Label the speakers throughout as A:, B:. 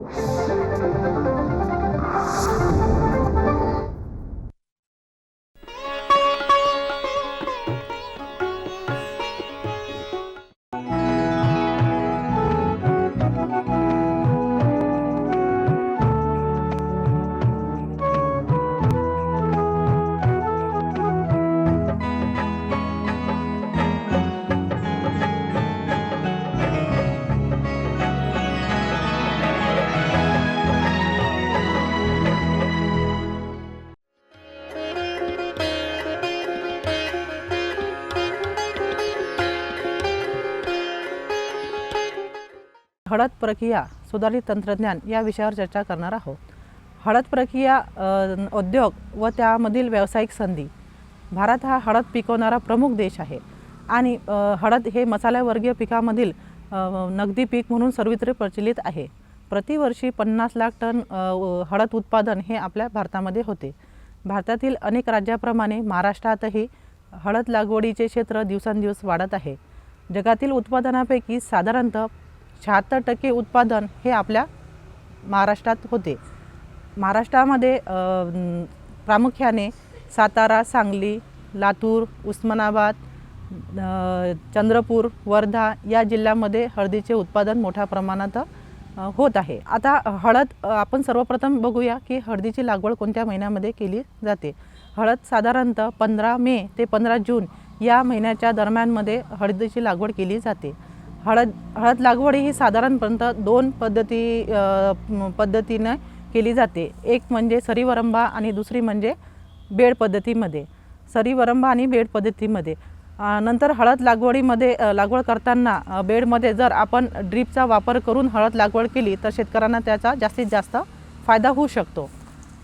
A: Thank you. हळद प्रक्रिया सुधारित तंत्रज्ञान या विषयावर चर्चा करणार आहोत. हळद प्रक्रिया उद्योग व त्यामधील व्यावसायिक संधी. भारत हा हळद पिकवणारा प्रमुख देश आहे आणि हळद हे मसाल्यावर्गीय पिकामधील नगदी पीक म्हणून सर्वत्र प्रचलित आहे. प्रतिवर्षी पन्नास लाख टन हळद उत्पादन हे आपल्या भारतामध्ये होते. भारतातील अनेक राज्याप्रमाणे महाराष्ट्रातही हळद लागवडीचे क्षेत्र दिवसेंदिवस वाढत आहे. जगातील उत्पादनापैकी साधारणतः शहात्तर टक्के उत्पादन हे आपल्या महाराष्ट्रात होते. महाराष्ट्रामध्ये प्रामुख्याने सातारा सांगली लातूर उस्मानाबाद चंद्रपूर वर्धा या जिल्ह्यामध्ये हळदीचे उत्पादन मोठ्या प्रमाणात होत आहे. आता हळद आपण सर्वप्रथम बघूया की हळदीची लागवड कोणत्या महिन्यामध्ये केली जाते. हळद साधारणतः पंधरा मे ते पंधरा जून या महिन्याच्या दरम्यानमध्ये हळदीची लागवड केली जाते. हळद हळद लागवड ही साधारणपर्यंत दोन पद्धती पद्धतीने पद्धतीनं केली जाते. एक म्हणजे सरीवरंबा आणि दुसरी म्हणजे बेड पद्धतीमध्ये. सरीवरंबा आणि बेड पद्धतीमध्ये. नंतर हळद लागवडीमध्ये लागवड करताना बेडमध्ये जर आपण ड्रीपचा वापर करून हळद लागवड केली तर शेतकऱ्यांना त्याचा जास्तीत जास्त फायदा होऊ शकतो.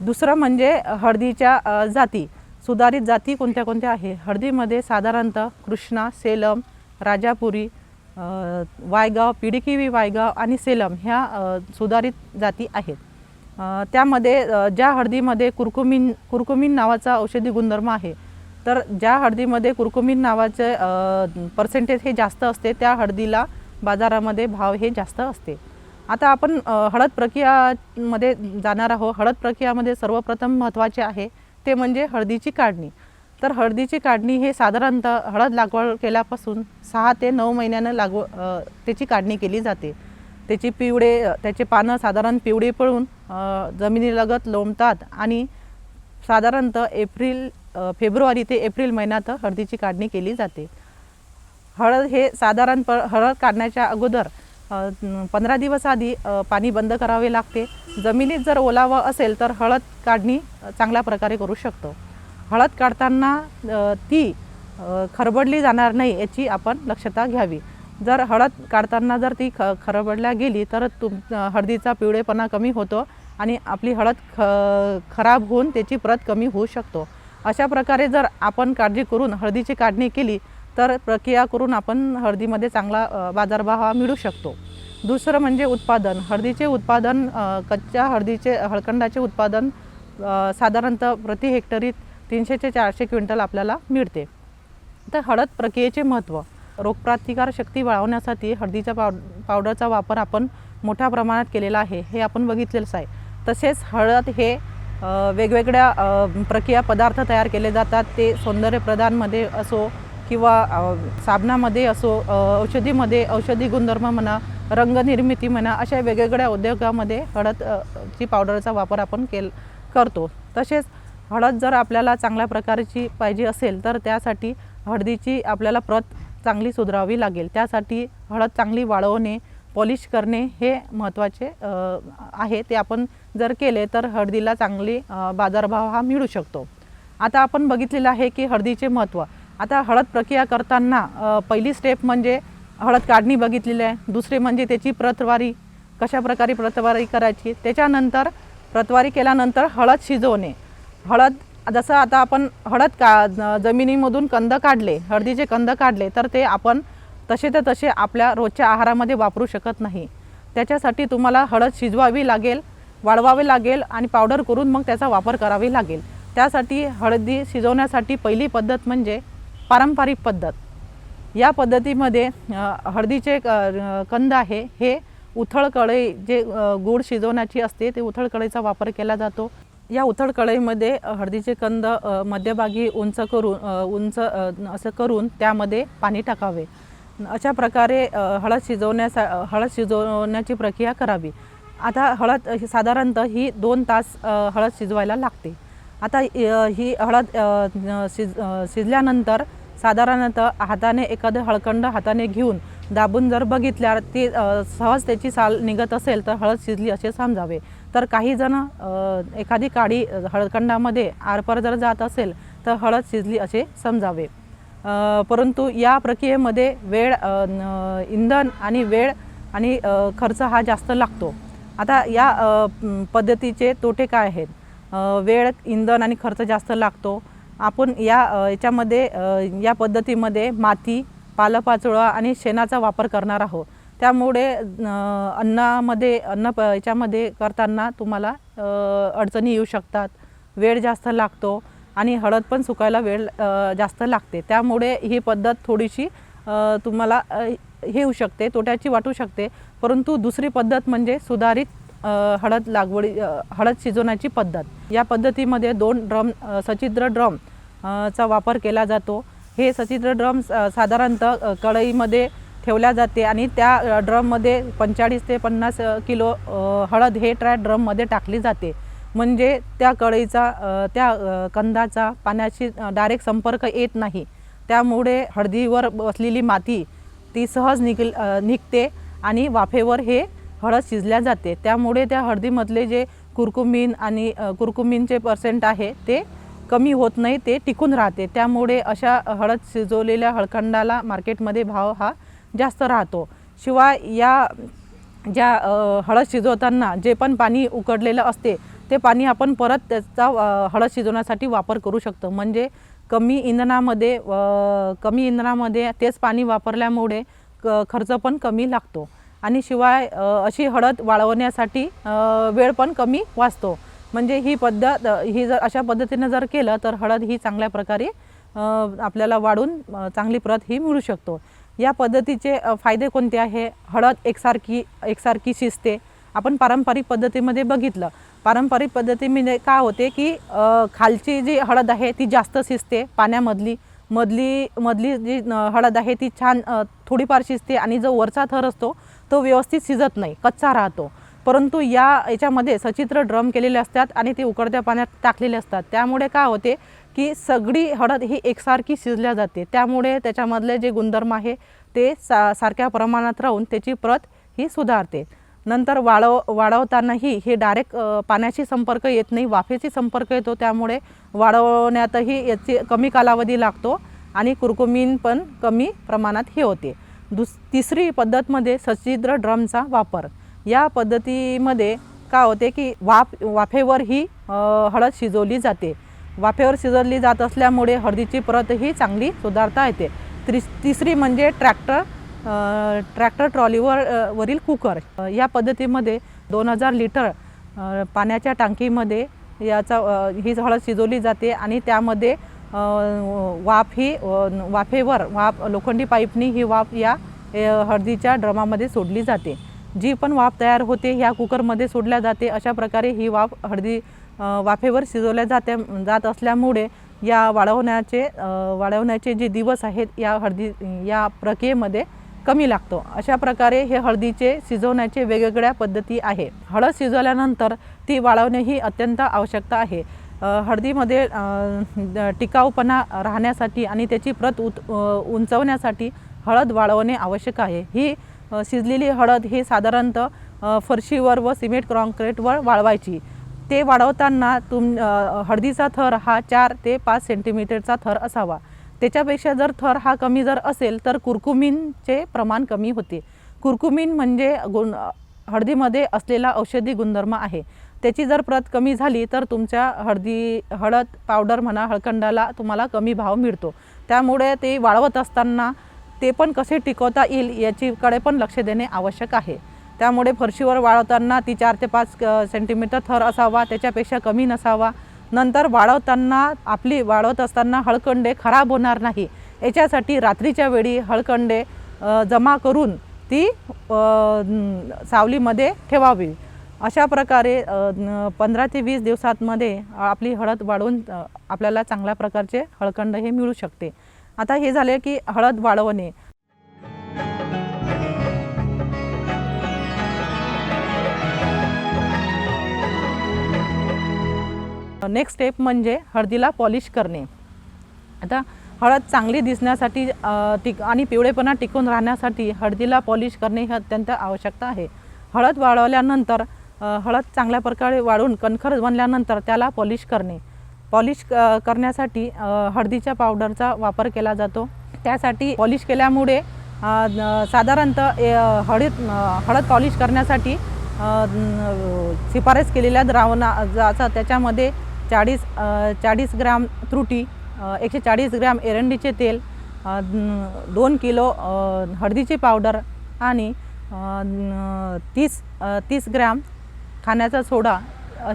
A: दुसरं म्हणजे हळदीच्या जाती. सुधारित जाती कोणत्या कोणत्या आहे? हळदीमध्ये साधारणतः कृष्णा सेलम राजापुरी वायगाव पिडिकिवी वायगाव आणि सेलम ह्या सुधारित जाती आहेत. त्यामध्ये ज्या हळदीमध्ये कुरकुमीन कुरकुमीन नावाचा औषधी गुणधर्म आहे तर ज्या हळदीमध्ये कुरकुमीन नावाचे पर्सेंटेज हे जास्त असते त्या हळदीला बाजारामध्ये भाव हे जास्त असते. आता आपण हळद प्रक्रियामध्ये जाणार आहोत. हळद प्रक्रियामध्ये सर्वप्रथम महत्त्वाचे आहे ते म्हणजे हळदीची काढणी. तर हळदीची काढणी हे साधारणतः हळद लागवड केल्यापासून सहा ते नऊ महिन्यानं लागव त्याची काढणी केली जाते. त्याची पिवळे त्याचे पानं साधारण पिवळे पळून जमिनीलगत लोंबतात आणि साधारणतः एप्रिल फेब्रुवारी ते एप्रिल महिन्यात हळदीची काढणी केली जाते. हळद हे साधारण प हळद काढण्याच्या अगोदर पंधरा दिवस आधी पाणी बंद करावे लागते. जमिनीत जर ओलावा असेल तर हळद काढणी चांगल्या प्रकारे करू शकतो. हळद काढताना ती खरबडली जाणार नाही याची आपण लक्षता घ्यावी. जर हळद काढताना जर ती ख खरबडल्या गेली तर तुम हळदीचा पिवळेपणा कमी होतो आणि आपली हळद ख खराब होऊन त्याची प्रत कमी होऊ शकतो. अशा प्रकारे जर आपण काळजी करून हळदीची काढणी केली तर प्रक्रिया करून आपण हळदीमध्ये चांगला बाजारभाव हा मिळू शकतो. दुसरं म्हणजे उत्पादन. हळदीचे उत्पादन कच्च्या हळदीचे हळकंडाचे उत्पादन साधारणतः प्रति हेक्टरी तीनशे ते चारशे क्विंटल आपल्याला मिळते. तर हळद प्रक्रियेचे महत्त्व रोगप्रतिकार शक्ती वाढवण्यासाठी हळदीच्या पाव पावडरचा वापर आपण मोठ्या प्रमाणात केलेला आहे हे आपण बघितलेलंच आहे. तसेच हळद हे वेगवेगळ्या प्रक्रिया पदार्थ तयार केले जातात. ते सौंदर्यप्रदानमध्ये असो किंवा साबणामध्ये असो औषधीमध्ये औषधी गुणधर्म म्हणा रंगनिर्मिती म्हणा अशा वेगवेगळ्या उद्योगामध्ये हळद ची पावडरचा वापर आपण केल करतो. तसेच हळद जर आपल्याला चांगल्या प्रकारची पाहिजे असेल तर त्यासाठी हळदीची आपल्याला प्रत चांगली सुधारावी लागेल. त्यासाठी हळद चांगली वाळवणे पॉलिश करणे हे महत्त्वाचे आहे. ते आपण जर केले तर हळदीला चांगली बाजारभाव हा मिळू शकतो. आता आपण बघितलेलं आहे की हळदीचे महत्त्व. आता हळद प्रक्रिया करताना पहिली स्टेप म्हणजे हळद काढणी बघितलेली आहे. दुसरे म्हणजे त्याची प्रतवारी. कशा प्रकारे प्रतवारी करायची? त्याच्यानंतर प्रतवारी केल्यानंतर हळद शिजवणे. हळद जसं आता आपण हळद का ज- जमिनीमधून कंद काढले हळदीचे कंद काढले तर ते आपण तसे तर तसे आपल्या रोजच्या आहारामध्ये वापरू शकत नाही. त्याच्यासाठी तुम्हाला हळद शिजवावी लागेल वाळवावे लागेल आणि पावडर करून मग त्याचा वापर करावी लागेल. त्यासाठी हळदी शिजवण्यासाठी पहिली पद्धत म्हणजे पारंपरिक पद्धत. या पद्धतीमध्ये हळदीचे क- कंद आहे हे उथळ कढई जे गूळ शिजवण्याची असते ते उथळ कढईचा वापर केला जातो. या उथळ कढईमध्ये हळदीचे कंद मध्यभागी उंच करून उंच असं करून त्यामध्ये पाणी टाकावे. अशा प्रकारे हळद शिजवण्यासा हळद शिजवण्याची प्रक्रिया करावी. आता हळद साधारणतः ही दोन तास हळद शिजवायला लागते. आता ही हळद शिज शिजल्यानंतर साधारणतः हाताने एखादं हळकंड हाताने घेऊन दाबून जर बघितल्यावर ती सहज त्याची साल निघत असेल तर हळद शिजली असे समजावे. तर काही जण एखादी काडी हळदखंडामध्ये आरपार जर जात असेल तर हळद शिजली असे समजावे. परंतु या प्रक्रियेमध्ये वेळ इंधन आणि वेळ आणि खर्च हा जास्त लागतो. आता या पद्धतीचे तोटे काय आहेत? वेळ इंधन आणि खर्च जास्त लागतो. आपण या याच्यामध्ये या पद्धतीमध्ये माती पालपाचोळा आणि शेणाचा वापर करणार आहोत. त्यामुळे अन्नामध्ये अन्न प याच्यामध्ये करताना तुम्हाला अडचणी येऊ शकतात. वेळ जास्त लागतो आणि हळद पण सुकायला वेळ जास्त लागते. त्यामुळे ही पद्धत थोडीशी तुम्हाला हे होऊ शकते तोट्याची वाटू शकते. परंतु दुसरी पद्धत म्हणजे सुधारित हळद लागवडी हळद शिजवण्याची पद्धत. या पद्धतीमध्ये दोन ड्रम सचिद्र ड्रम चा वापर केला जातो. हे सचिद्र ड्रम साधारणतः कढईमध्ये ठेवल्या जाते आणि त्या ड्रममध्ये पंचेचाळीस ते पन्नास किलो हळद हे ट्रॅ ड्रममध्ये टाकली जाते. म्हणजे त्या कढईचा त्या कंदाचा पाण्याशी डायरेक्ट संपर्क येत नाही. त्यामुळे हळदीवर बसलेली माती ती सहज निघल निघते आणि वाफेवर हे हळद शिजल्या जाते. त्यामुळे त्या हळदीमधले जे कुरकुमीन आणि कुरकुमीनचे पर्सेंट आहे ते कमी होत नाही ते टिकून राहते. त्यामुळे अशा हळद शिजवलेल्या हळखंडाला मार्केटमध्ये भाव हा जास्त राहतो. शिवाय या ज्या हळद शिजवताना जे पण पाणी उकडलेलं असते ते पाणी आपण परत त्याचा हळद शिजवण्यासाठी वापर करू शकतो. म्हणजे कमी इंधनामध्ये कमी इंधनामध्ये तेच पाणी वापरल्यामुळे क खर्च पण कमी लागतो. आणि शिवाय अशी हळद वाळवण्यासाठी वेळ पण कमी वाचतो. म्हणजे ही पद्धत ही जर अशा पद्धतीनं जर केलं तर हळद ही चांगल्या प्रकारे आपल्याला वाढून चांगली प्रत ही मिळू शकतो. या पद्धतीचे फायदे कोणते आहे? हळद एकसारखी एकसारखी शिजते. आपण पारंपरिक पद्धतीमध्ये बघितलं. पारंपरिक पद्धतीमध्ये काय होते की खालची जी हळद आहे ती जास्त शिजते पाण्यामधली. मधली मधली जी हळद आहे ती छान थोडीफार शिजते आणि जो वरचा थर असतो तो व्यवस्थित शिजत नाही कच्चा राहतो. परंतु या याच्यामध्ये सचित्र ड्रम केलेले असतात आणि ते उकडत्या पाण्यात टाकलेले असतात. त्यामुळे काय होते? की सगळी हळद ही एकसारखी शिजल्या जाते. त्यामुळे त्याच्यामधले जे गुणधर्म आहे ते सा सारख्या प्रमाणात राहून त्याची प्रत ही सुधारते. नंतर वाळव वाढवतानाही हे डायरेक्ट पाण्याशी संपर्क येत नाही वाफेशी संपर्क येतो. त्यामुळे वाढवण्यातही याची कमी कालावधी लागतो आणि कुरकुमीन पण कमी प्रमाणात हे होते. दुस तिसरी पद्धतमध्ये सच्छिद्र ड्रमचा वापर. या पद्धतीमध्ये का होते की वाफ वाफेवर ही हळद शिजवली जाते. वाफेवर शिजवली जात असल्यामुळे हळदीची प्रत ही चांगली सुधारता येते. त्रिस तिसरी म्हणजे ट्रॅक्टर ट्रॅक्टर ट्रॉलीवर वरील कुकर. या पद्धतीमध्ये दोन हजार लिटर पाण्याच्या टाकीमध्ये याचा ही हळद शिजवली जाते आणि त्यामध्ये वाफ ही वाफेवर वाफ लोखंडी पाईपनी ही वाफ या हळदीच्या ड्रमामध्ये सोडली जाते. जी पण वाफ तयार होते ह्या कुकरमध्ये सोडल्या जाते. अशा प्रकारे ही वाफ हळदी वाफेवर शिजवल्या जाते जात असल्यामुळे या वाढवण्याचे वाळवण्याचे वाढवण्याचे जे दिवस आहेत या हळदी या प्रक्रियेमध्ये कमी लागतो. अशा प्रकारे हे हळदीचे शिजवण्याचे वेगवेगळ्या पद्धती आहे हळद शिजवल्यानंतर ती वाळवणे ही अत्यंत आवश्यकता आहे. हळदीमध्ये टिकाऊपणा राहण्यासाठी आणि त्याची प्रत उत उंचवण्यासाठी हळद वाळवणे आवश्यक आहे. ही शिजलेली हळद ही साधारणतः फरशीवर व सिमेंट कॉन्क्रीटवर वाळवायची. ते वाढवताना तुम हळदीचा थर हा चार ते पाच सेंटीमीटरचा थर असावा. त्याच्यापेक्षा जर थर हा कमी जर असेल तर कुरकुमीनचे प्रमाण कमी होते. कुरकुमीन म्हणजे गुण हळदीमध्ये असलेला औषधी गुणधर्म आहे. त्याची जर प्रत कमी झाली तर तुमच्या हळदी हळद पावडर म्हणा हळकंडाला तुम्हाला कमी भाव मिळतो. त्यामुळे ते वाळवत असताना ते पण कसे टिकवता येईल याचीकडे पण लक्ष देणे आवश्यक आहे. त्यामुळे फरशीवर वाळवताना ती चार ते पाच सेंटीमीटर थर असावा त्याच्यापेक्षा कमी नसावा. नंतर वाळवताना आपली वाळवत असताना हळकंडे खराब होणार नाही. याच्यासाठी रात्रीच्या वेळी हळकंडे जमा करून ती सावलीमध्ये ठेवावी. अशा प्रकारे पंधरा ते वीस दिवसांमध्ये आपली हळद वाढवून आपल्याला चांगल्या प्रकारचे हळकंड हे मिळू शकते. आता हे झाले की हळद वाढवणे नेक्स्ट स्टेप म्हणजे हळदीला पॉलिश करणे. आता हळद चांगली दिसण्यासाठी टिक आणि पिवळेपणा टिकून राहण्यासाठी हळदीला पॉलिश करणे ही अत्यंत आवश्यकता आहे. हळद वाळवल्यानंतर हळद चांगल्या प्रकारे वाळून कणखर बनल्यानंतर त्याला पॉलिश करणे. पॉलिश क- करण्यासाठी हळदीच्या पावडरचा वापर केला जातो. त्यासाठी पॉलिश केल्यामुळे साधारणतः ए, हळद हळद पॉलिश करण्यासाठी शिफारस केलेल्या द्रावणाचा त्याच्यामध्ये चाळीस चाळीस ग्राम त्रुटी एकशे चाळीस ग्राम एरंडीचे तेल दोन किलो हळदीची पावडर आणि तीस तीस ग्राम खाण्याचा सोडा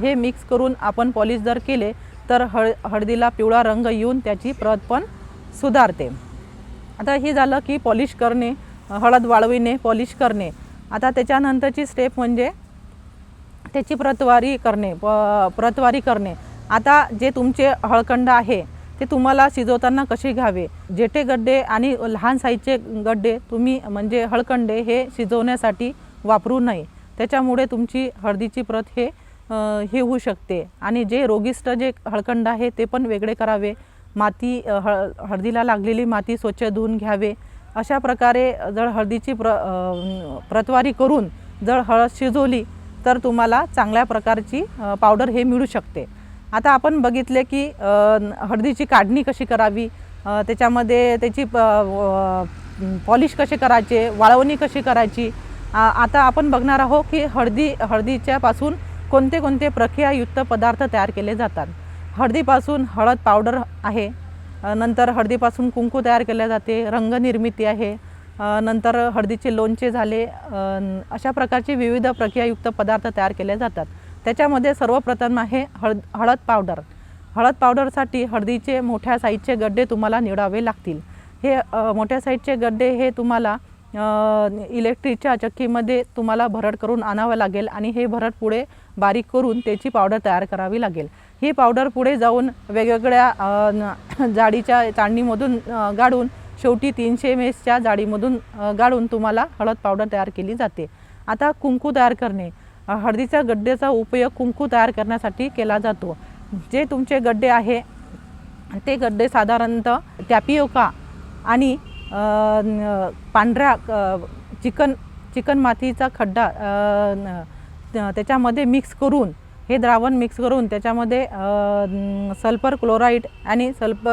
A: हे मिक्स करून आपण पॉलिश जर केले तर हळ हळदीला पिवळा रंग येऊन त्याची प्रत पण सुधारते. आता हे झालं की पॉलिश करणे हळद वाळविणे पॉलिश करणे. आता त्याच्यानंतरची स्टेप म्हणजे त्याची प्रतवारी करणे प प्रतवारी करणे. आता जे तुमचे हळकंड आहे ते तुम्हाला शिजवताना कसे घ्यावे? जेटे गड्डे आणि लहान साईजचे गड्डे तुम्ही म्हणजे हळकंडे हे शिजवण्यासाठी वापरू नये. त्याच्यामुळे तुमची हळदीची प्रत हे हे होऊ शकते. आणि जे रोगिष्ट जे हळकंड आहे ते पण वेगळे करावे. माती हळ हळदीला लागलेली माती स्वच्छ धुवून घ्यावे. अशा प्रकारे जर हळदीची प्र प्रतवारी करून जर हळद शिजवली तर तुम्हाला चांगल्या प्रकारची पावडर हे मिळू शकते. आता आपण बघितले की हळदीची काढणी कशी करावी? त्याच्यामध्ये त्याची पॉलिश कसे करायचे? वाळवणी कशी करायची? आता आपण बघणार आहोत की हळदी हळदीच्यापासून कोणते कोणते प्रक्रियायुक्त पदार्थ तयार केले जातात. हळदीपासून हळद पावडर आहे नंतर हळदीपासून कुंकू तयार केले जाते रंगनिर्मिती आहे नंतर हळदीचे लोणचे झाले अशा प्रकारचे विविध प्रक्रियायुक्त पदार्थ तयार केले जातात. त्याच्यामध्ये सर्वप्रथम आहे हळद हळद पावडर. हळद पावडरसाठी हळदीचे मोठ्या साईजचे गड्डे तुम्हाला निवडावे लागतील. हे मोठ्या साईजचे गड्डे हे तुम्हाला इलेक्ट्रिकच्या चक्कीमध्ये तुम्हाला भरड करून आणावं लागेल आणि हे भरड पुढे बारीक करून त्याची पावडर तयार करावी लागेल. ही पावडर पुढे जाऊन वेगवेगळ्या न- जाडीच्या चाळणीमधून गाडून शेवटी तीनशे मेसच्या जाडीमधून गाडून तुम्हाला हळद पावडर तयार केली जाते. आता कुंकू तयार करणे. हळदीच्या गड्ड्याचा उपयोग कुंकू तयार करण्यासाठी केला जातो. जे तुमचे गड्डे आहे ते गड्डे साधारणतः टॅपिओका आणि पांढऱ्या चिकन चिकन मातीचा खड्डा त्याच्यामध्ये मिक्स करून हे द्रावण मिक्स करून त्याच्यामध्ये सल्फर क्लोराईड आणि सल्फ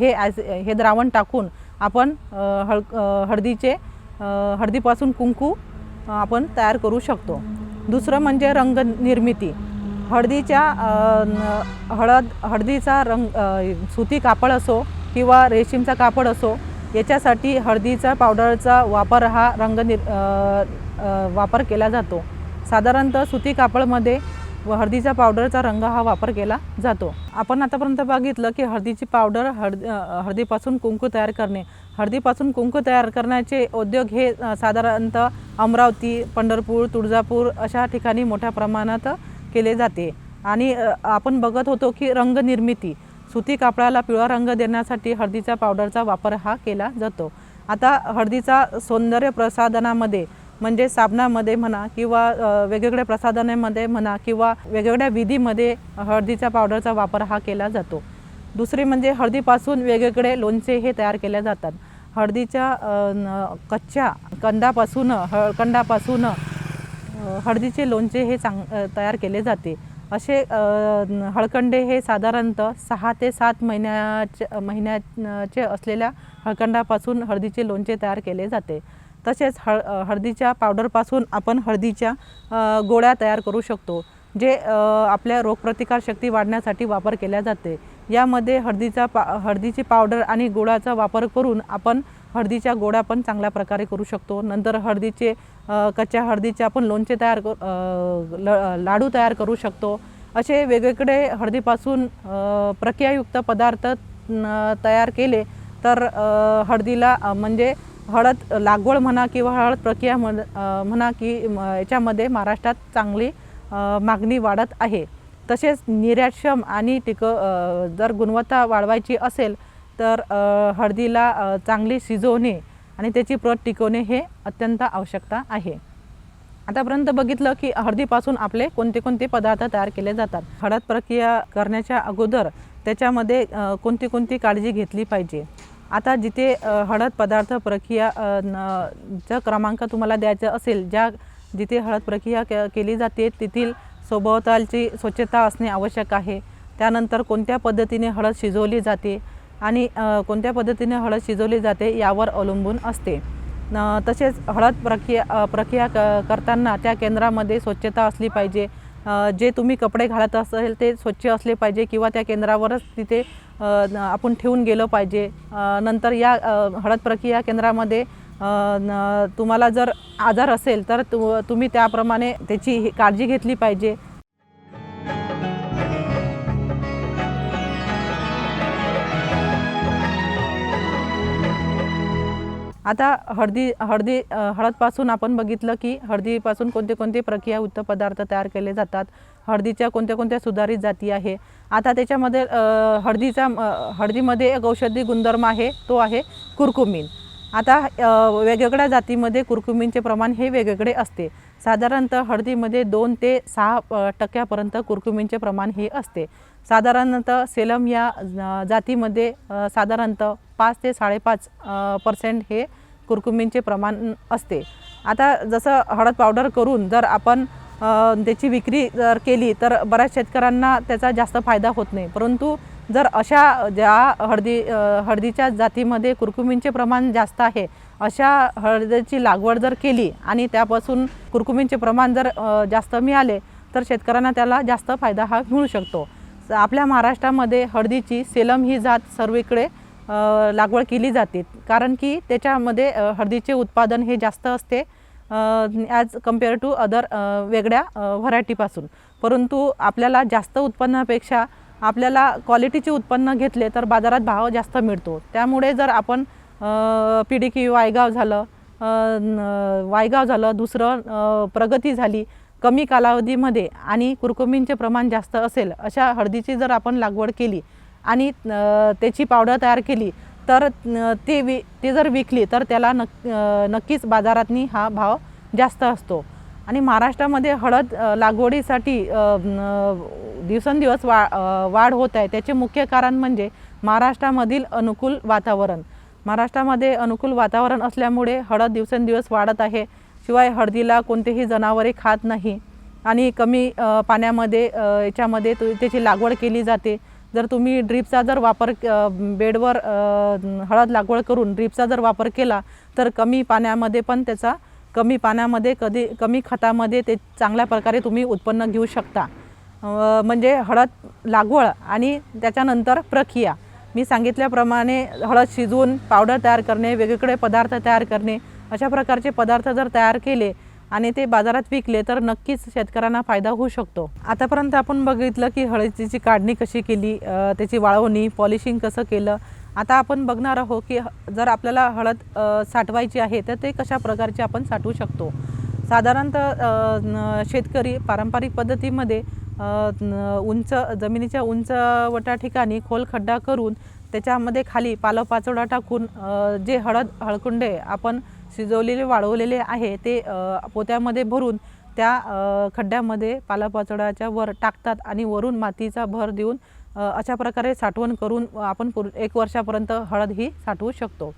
A: हे ॲज हे द्रावण टाकून आपण हळ हळदीचे हळदीपासून कुंकू आपण तयार करू शकतो. दुसरं म्हणजे रंगनिर्मिती हळदीच्या न- हळद हळदीचा रंग सुती कापड असो किंवा रेशीमचा कापड असो याच्यासाठी हळदीचा पावडरचा वापर हा रंगनिर वापर केला जातो. साधारणतः सुती कापडमध्ये व हळदीचा पावडरचा रंग हा वापर केला जातो. आपण आतापर्यंत बघितलं की हळदीची पावडर हळद हळदीपासून कुंकू तयार करणे हळदीपासून कुंकू तयार करण्याचे उद्योग हे साधारणतः अमरावती पंढरपूर तुळजापूर अशा ठिकाणी मोठ्या प्रमाणात केले जाते. आणि आपण बघत होतो की रंगनिर्मिती सुती कापडाला पिवळा रंग देण्यासाठी हळदीच्या पावडरचा वापर हा केला जातो. आता हळदीचा सौंदर्य प्रसाधनामध्ये म्हणजे साबणामध्ये म्हणा किंवा वेगवेगळ्या प्रसाधनामध्ये म्हणा किंवा वेगवेगळ्या विधीमध्ये हळदीच्या पावडरचा वापर हा केला जातो. दुसरी म्हणजे हळदीपासून वेगवेगळे लोणचे हे तयार केले जातात. हळदीच्या न- कच्च्या कंदापासून हळकंडापासून हळदीचे लोणचे हे चांग तयार केले जाते. असे हळकंडे हे साधारणतः सहा ते सात महिन्याच्या महिन्याचे असलेल्या हळकंडापासून हळदीचे लोणचे तयार केले जाते. तसेच हळ हळदीच्या पावडरपासून आपण हळदीच्या गोळ्या तयार करू शकतो. जे आपल्या रोगप्रतिकारशक्ती वाढण्यासाठी वापर केल्या जाते. यामध्ये हळदीचा पा हळदीची पावडर आणि गुळाचा वापर करून आपण हळदीच्या गोळ्या पण चांगल्या प्रकारे करू शकतो. नंतर हळदीचे कच्च्या हळदीचे आपण लोणचे तयार कर ल लाडू तयार करू शकतो. असे वेगवेगळे हळदीपासून प्रक्रियायुक्त पदार्थ न- तयार केले तर हळदीला म्हणजे हळद लागवड म्हणा किंवा हळद प्रक्रिया म्हण म्हणा की म, याच्यामध्ये महाराष्ट्रात चांगली मागणी वाढत आहे. तसेच निर्यातक्षम आणि टिक जर गुणवत्ता वाढवायची असेल तर हळदीला चांगली शिजवणे आणि त्याची प्रत टिकवणे हे अत्यंत आवश्यकता आहे. आतापर्यंत बघितलं की हळदीपासून आपले कोणते कोणते पदार्थ तयार केले जातात. हळद प्रक्रिया करण्याच्या अगोदर त्याच्यामध्ये कोणती कोणती काळजी घेतली पाहिजे. आता जिथे हळद पदार्थ प्रक्रिया न- चा क्रमांक तुम्हाला द्यायचा असेल ज्या जिथे हळद प्रक्रिया के केली जाते तेथील सभोवतालची स्वच्छता असणे आवश्यक आहे. त्यानंतर कोणत्या पद्धतीने हळद शिजवली जाते आणि कोणत्या पद्धतीने हळद शिजवली जाते यावर अवलंबून असते. तसेच हळद प्रक्रिया प्रक्रिया क करताना त्या केंद्रामध्ये स्वच्छता असली पाहिजे. जे तुम्ही कपडे घालत असेल ते स्वच्छ असले पाहिजे किंवा त्या केंद्रावरच तिथे आपण ठेवून गेलं पाहिजे. नंतर या हळद प्रक्रिया केंद्रामध्ये तुम्हाला जर आजार असेल तर तु तुम्ही त्याप्रमाणे त्याची ही काळजी घेतली पाहिजे. आता हळदी हळदी हळदपासून आपण बघितलं की हळदीपासून कोणते कोणते प्रक्रिया उत्तर पदार्थ तयार केले जातात. हळदीच्या कोणत्या कोणत्या सुधारित जाती आहे. आता त्याच्यामध्ये हळदीचा हळदीमध्ये एक औषधी गुणधर्म आहे तो आहे कुरकुमीन. आता वेगवेगळ्या जातीमध्ये कुरकुमींचे प्रमाण हे वेगवेगळे असते. साधारणतः हळदीमध्ये दोन ते सहा टक्क्यापर्यंत कुरकुमींचे प्रमाण हे असते. साधारणतः सेलम या जातीमध्ये साधारणतः पाच ते साडेपाच पर्सेंट हे कुरकुमींचे प्रमाण असते. आता जसं हळद पावडर करून जर आपण त्याची विक्री जर केली तर बऱ्याच शेतकऱ्यांना त्याचा जास्त फायदा होत नाही. परंतु जर अशा ज्या हळदी हळदीच्या जातीमध्ये कुरकुमींचे प्रमाण जास्त आहे अशा हळदीची लागवड जर केली आणि त्यापासून कुरकुमींचे प्रमाण जर जास्त मिळाले तर शेतकऱ्यांना त्याला जास्त फायदा हा मिळू शकतो. आपल्या महाराष्ट्रामध्ये हळदीची सेलम ही जात सर्वीकडे लागवड केली जाते. कारण की त्याच्यामध्ये हळदीचे उत्पादन हे जास्त असते ॲज कंपेअर टू अदर वेगळ्या व्हरायटीपासून परंतु आपल्याला जास्त उत्पन्नापेक्षा आपल्याला क्वालिटीचे उत्पन्न घेतले तर बाजारात भाव जास्त मिळतो. त्यामुळे जर आपण पी डी की वायगाव झालं न- वायगाव झालं दुसरं प्रगती झाली कमी कालावधीमध्ये आणि कुरकुमींचे प्रमाण जास्त असेल अशा हळदीची जर आपण लागवड केली आणि त्याची पावडर तयार केली तर ते वि ते जर विकली तर त्याला नक् नक्कीच बाजारातनी हा भाव जास्त असतो. आणि महाराष्ट्रामध्ये हळद लागवडीसाठी दिवसेंदिवस वा वाढ होत आहे. त्याचे मुख्य कारण म्हणजे महाराष्ट्रामधील अनुकूल वातावरण. महाराष्ट्रामध्ये अनुकूल वातावरण असल्यामुळे हळद दिवसेंदिवस वाढत आहे. शिवाय हळदीला कोणतेही जनावरे खात नाही आणि कमी पाण्यामध्ये याच्यामध्ये तु- त्याची लागवड केली जाते. जर तुम्ही ड्रीपचा जर वापर बेडवर हळद लागवड करून ड्रीपचा जर वापर केला तर कमी पाण्यामध्ये पण त्याचा कमी पाण्यामध्ये कधी कमी खतामध्ये ते चांगल्या प्रकारे तुम्ही उत्पन्न घेऊ शकता. म्हणजे हळद लागवड आणि त्याच्यानंतर प्रक्रिया. मी सांगितल्याप्रमाणे हळद शिजवून पावडर तयार करणे वेगवेगळे पदार्थ तयार करणे अशा प्रकारचे पदार्थ जर तयार केले आणि ते बाजारात विकले तर नक्कीच शेतकऱ्यांना फायदा होऊ शकतो. आतापर्यंत आपण बघितलं की हळदीची काढणी कशी केली त्याची वाळवणी पॉलिशिंग कसं केलं आता आपण बघणार आहोत की ह- जर आपल्याला हळद साठवायची आहे तर ते कशा प्रकारचे आपण साठवू शकतो? साधारणतः शेतकरी पारंपरिक पद्धतीमध्ये उंच जमिनीच्या उंचवटा ठिकाणी खोल खड्डा करून त्याच्यामध्ये खाली पालोपाचोळा टाकून जे हळद हळकुंडे आपण शिजवलेले वाळवलेले आहे ते पोत्यामध्ये भरून त्या खड्ड्यामध्ये पालापाचोळ्याच्या वर टाकतात आणि वरून मातीचा भर देऊन अशा प्रकारे साठवण करून आपण पुर एक वर्षापर्यंत हळद ही साठवू शकतो.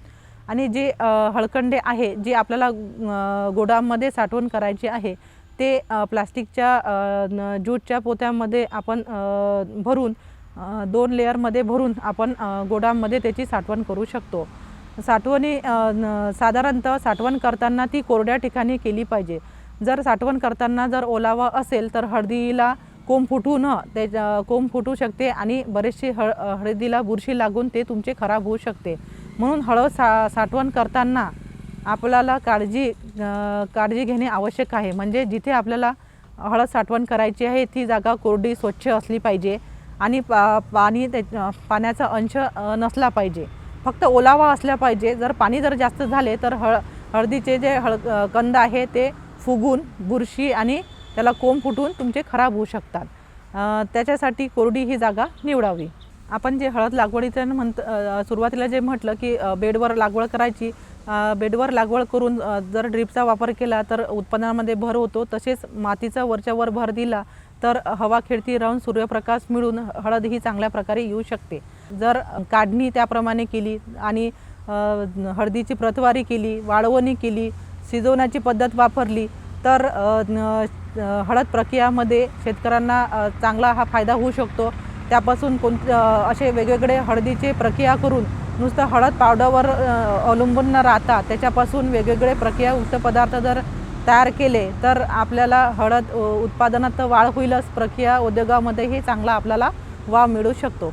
A: आणि जे हळकंडे आहे जे आपल्याला गोडाममध्ये साठवण करायचे आहे ते प्लास्टिकच्या न- ज्यूटच्या पोत्यामध्ये आपण भरून दोन लेअरमध्ये भरून आपण गोडाममध्ये त्याची साठवण करू शकतो. साठवणी साधारणतः साठवण करताना ती कोरड्या ठिकाणी केली पाहिजे. जर साठवण करताना जर ओलावा असेल तर हळदीला कोंब फुटू न ते कोंब फुटू शकते आणि बरेचसे हळ हळदीला बुरशी लागून ते तुमचे खराब होऊ शकते. म्हणून हळद सा साठवण करताना आपल्याला काळजी काळजी घेणे आवश्यक आहे. म्हणजे जिथे आपल्याला हळद साठवण करायची आहे ती जागा कोरडी स्वच्छ असली पाहिजे आणि पा पाणी त्या पाण्याचा अंश नसला पाहिजे. फक्त ओलावा असला पाहिजे. जर पाणी जर जास्त झाले तर हळ हळदीचे जे हळ कंद आहे ते फुगून बुरशी आणि त्याला कोंब फुटून तुमचे खराब होऊ शकतात. त्याच्यासाठी कोरडी ही जागा निवडावी. आपण जे हळद लागवडीचं म्हणत सुरुवातीला जे म्हटलं की बेडवर लागवड करायची बेडवर लागवड करून जर ड्रीपचा वापर केला तर उत्पन्नामध्ये भर होतो तसेच मातीचा वरच्यावर भर दिला तर हवा खेळती राहून सूर्यप्रकाश मिळून हळद ही चांगल्या प्रकारे येऊ शकते. जर काढणी त्याप्रमाणे केली आणि हळदीची प्रतवारी केली वाळवणी केली शिजवण्याची पद्धत वापरली तर हळद प्रक्रियामध्ये शेतकऱ्यांना चांगला हा फायदा होऊ शकतो. त्यापासून कोण असे वेगवेगळे हळदीचे प्रक्रिया करून नुसतं हळद पावडरवर अवलंबून न राहता त्याच्यापासून वेगवेगळे प्रक्रियायुक्त पदार्थ जर तयार केले तर आपल्याला हळद उत्पादनात तर वाढ होईलच. प्रक्रिया उद्योगामध्येही चांगला आपल्याला वाव मिळू शकतो.